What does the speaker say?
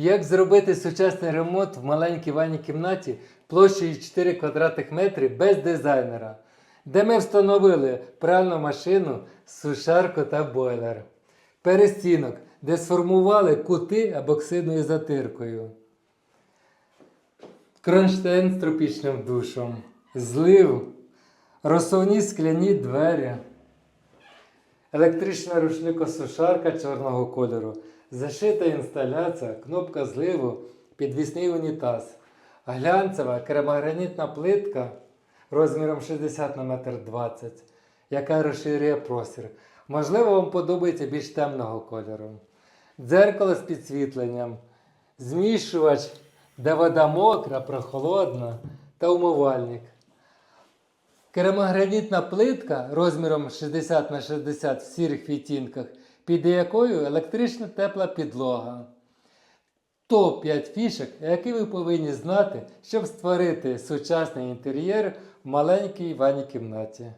Як зробити сучасний ремонт в маленькій ванній кімнаті площею 4 квадратних метри без дизайнера, де ми встановили пральну машину, сушарку та бойлер, перестінок, де сформували кути ебоксидною затиркою, кронштейн з тропічним душем, злив, розсувні скляні двері. Електрична рушникосушарка чорного кольору, зашита інсталяція, кнопка зливу, підвісний унітаз, глянцева керамогранітна плитка розміром 60 на 1,20 м, яка розширює простір. Можливо, вам подобається більш темного кольору. Дзеркало з підсвітленням, змішувач, де вода мокра, прохолодна та умивальник. Керамогранітна плитка розміром 60 на 60 в сірих відтінках, під якою електрична тепла підлога. Топ-5 фішок, які ви повинні знати, щоб створити сучасний інтер'єр в маленькій ванній кімнаті.